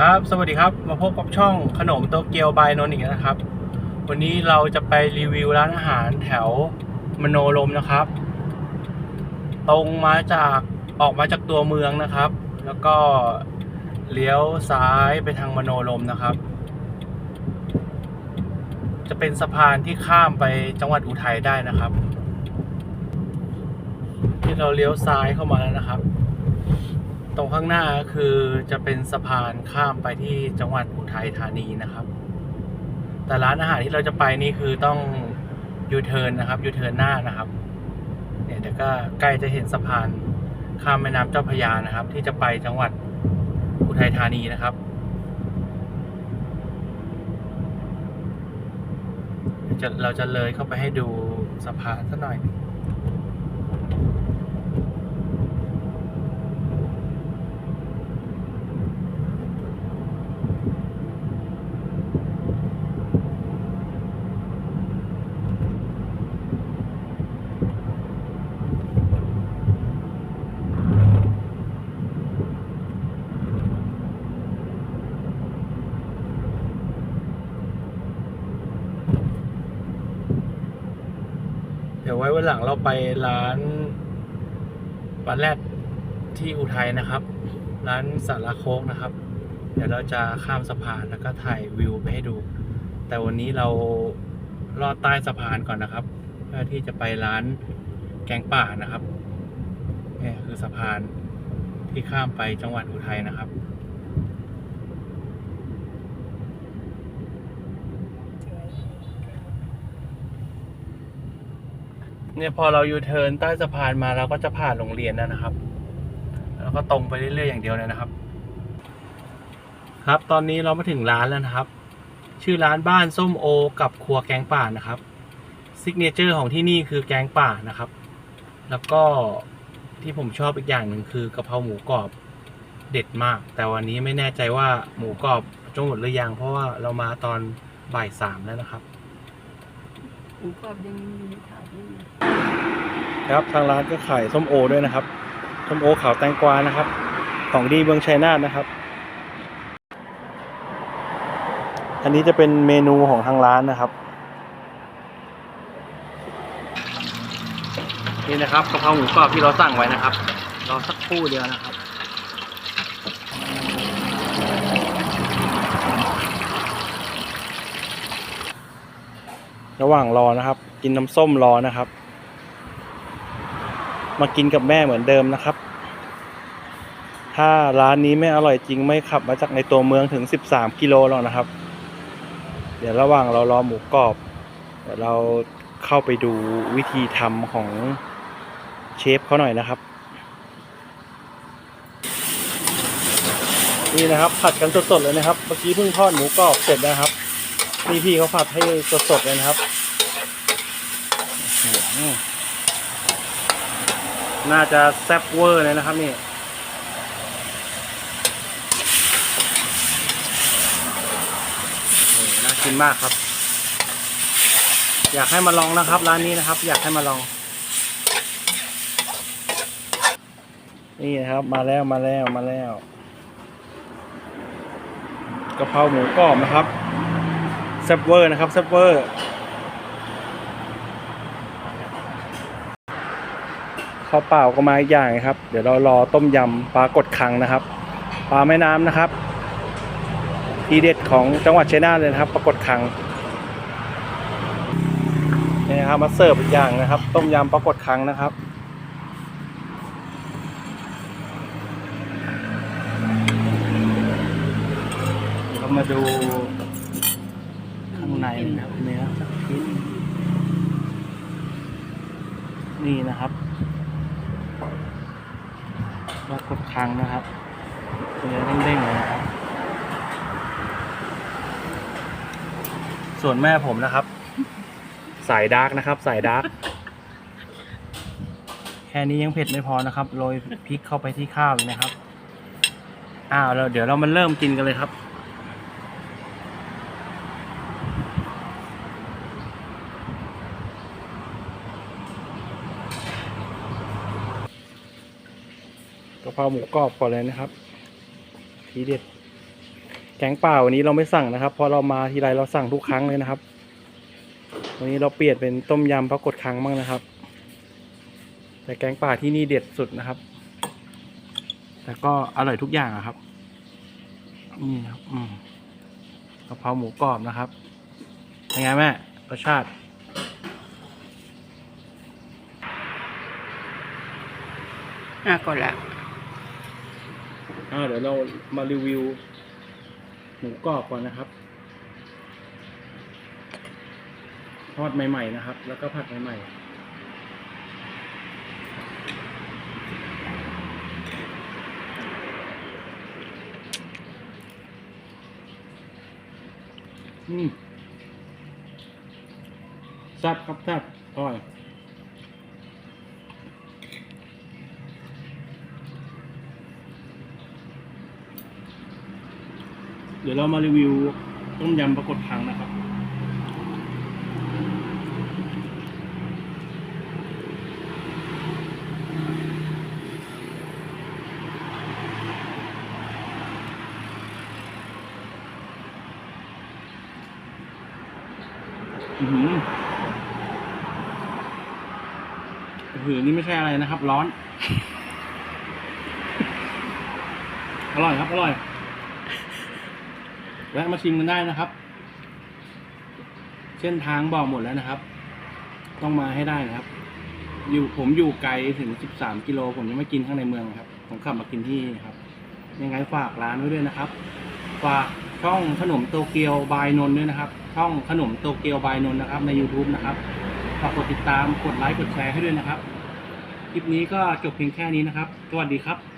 ครับ สวัสดีครับ มาพบกับช่องขนมโตเกียวบายนนท์อีกนะครับ วันนี้เราจะไปรีวิวร้านอาหารแถวมโนลมนะครับ ตรงมาจากออกมาจากตัวเมืองนะครับ แล้วก็เลี้ยวซ้ายไปทางมโนลมนะครับ จะเป็นสะพานที่ข้ามไปจังหวัดอุทัยได้นะครับ ที่เราเลี้ยวซ้ายเข้ามาแล้วนะครับ ตรงข้างหน้าก็คือจะเป็นสะพานข้ามไปที่จังหวัดอุทัยธานีนะครับ แต่ร้านอาหารที่เราจะไปนี่คือต้องยูเทิร์นนะครับยูเทิร์นหน้านะครับ เนี่ยเดี๋ยวก็ใกล้จะเห็นสะพานข้ามแม่น้ำเจ้าพระยานะครับ ที่จะไปจังหวัดอุทัยธานีนะครับจะเราจะเลยเข้าไปให้ดูสะพานสักหน่อย เดี๋ยวไว้วันหลังเราไปร้านปลาแรดที่อุทัยนะครับ ร้านสาราโคกนะครับ เดี๋ยวเราจะข้ามสะพานแล้วก็ถ่ายวิวไปให้ดู แต่วันนี้เราลอดใต้สะพานก่อนนะครับ เพื่อที่จะไปร้านแกงป่านะครับนี่คือสะพานที่ข้ามไปจังหวัดอุทัยนะครับ เนี่ยพอเรายูเทิร์นใต้สะพานมาเราก็จะผ่านโรงเรียนแล้วนะครับ แล้วก็ตรงไปเรื่อยๆอย่างเดียวเลยนะครับ ครับตอนนี้เรามาถึงร้านแล้วนะครับ ชื่อร้านบ้านส้มโอ กับครัวแกงป่านะครับซิกเนเจอร์ของที่นี่คือแกงป่านะครับ แล้วก็ที่ผมชอบอีกอย่างหนึ่งคือกะเพราหมูกรอบเด็ดมาก แต่วันนี้ไม่แน่ใจว่าหมูกรอบจะหมดหรือยัง เพราะว่าเรามาตอนบ่ายสามแล้วนะครับ มูกรอบยังมีขายอยู่ครับทางร้านก็ขายส้มโอด้วยนะครับส้มโอขาวแตงกวานะครับ ของดีเมืองชัยนาทนะครับ อันนี้จะเป็นเมนูของทางร้านนะครับ นี่นะครับกะเพราหมูกรอบที่เราสั่งไว้นะครับรอสักครู่เดียวนะครับ ระหว่างรอนะครับ กินน้ำส้มรอนะครับ มากินกับแม่เหมือนเดิมนะครับ ถ้าร้านนี้ไม่อร่อยจริงไม่ขับมาจากในตัวเมืองถึง 13 กิโลหรอกนะครับ เดี๋ยวระหว่างเรารอหมูกรอบ เดี๋ยวเราเข้าไปดูวิธีทำของเชฟเขาหน่อยนะครับ นี่นะครับผัดกันสดๆเลยนะครับ เมื่อกี้เพิ่งทอดหมูกรอบเสร็จนะครับ นี่พี่เขาผัดให้สดๆเลยนะครับ น่าจะแซ่บเวอร์เลยนะครับนี่น่ากินมากครับ อยากให้มาลองนะครับ ร้านนี้นะครับ อยากให้มาลอง นี่นะครับ มาแล้วมาแล้วมาแล้วกะเพราหมูกรอบนะครับ แซ่บเวอร์นะครับแซ่บเวอร์ข้าวเปล่าก็มาอีกอย่างครับ เดี๋ยวเรารอต้มยำปลากดคังนะครับ ปลาแม่น้ำนะครับ ทีเด็ดของจังหวัดชัยนาทเลยนะครับปลากดคังนี่นะครับมาเสิร์ฟอีกอย่างนะครับ ต้มยำปลากดคังนะครับเรามาดู ในนะครับเนื้อสักชิ้น นี่นะครับปรากฏครั้งนะครับเนื้อเด้งๆเลยนะครับ ส่วนแม่ผมนะครับ สายดาร์กนะครับ สายดาร์กแค่นี้ยังเผ็ดไม่พอนะครับโรยพริกเข้าไปที่ข้าวเลยนะครับอ้าวแล้วเดี๋ยวเรามาเริ่มกินกันเลยครับ เพราหมูกรอบก่อนเลยนะครับ ทีเด็ด แกงเปล่าวันนี้เราไม่สั่งนะครับ พอเรามาทีไรเราสั่งทุกครั้งเลยนะครับ วันนี้เราเปลี่ยนเป็นต้มยำปรากฏครั้งบ้างนะครับ แต่แกงป่าที่นี่เด็ดสุดนะครับ แต่ก็อร่อยทุกอย่างอะครับ นี่ครับ อืมกะเพราหมูกรอบนะครับยังไงแม่รสชาติอะก็ละ อ่าเดี๋ยวเรามารีวิวหมูกรอบก่อนนะครับ ทอดใหม่ ๆ นะครับ แล้วก็ผัดใหม่ ๆอืมแซ่บครับแซ่บอร่อย เดี๋ยวเรามารีวิวต้มยำปรากฏคังนะครับ อือหือหือนี่ไม่ใช่อะไรนะครับ ร้อน อร่อยครับ อร่อย แวะมาชิมกันได้นะครับ เส้นทางบอกหมดแล้วนะครับ ต้องมาให้ได้นะครับ อยู่ผมอยู่ไกลถึง 13 กิโล ผมยังไม่กินข้างในเมืองนะครับ ผมขับมากินที่นี่ครับ ยังไงฝากร้านไว้ด้วยนะครับ ฝากช่องขนมโตเกียวบายนนท์ด้วยนะครับ ช่องขนมโตเกียวบายนนท์นะครับ ใน YouTube นะครับฝากกดติดตามกดไลค์กดแชร์ให้ด้วยนะครับคลิปนี้ก็จบเพียงแค่นี้นะครับ สวัสดีครับ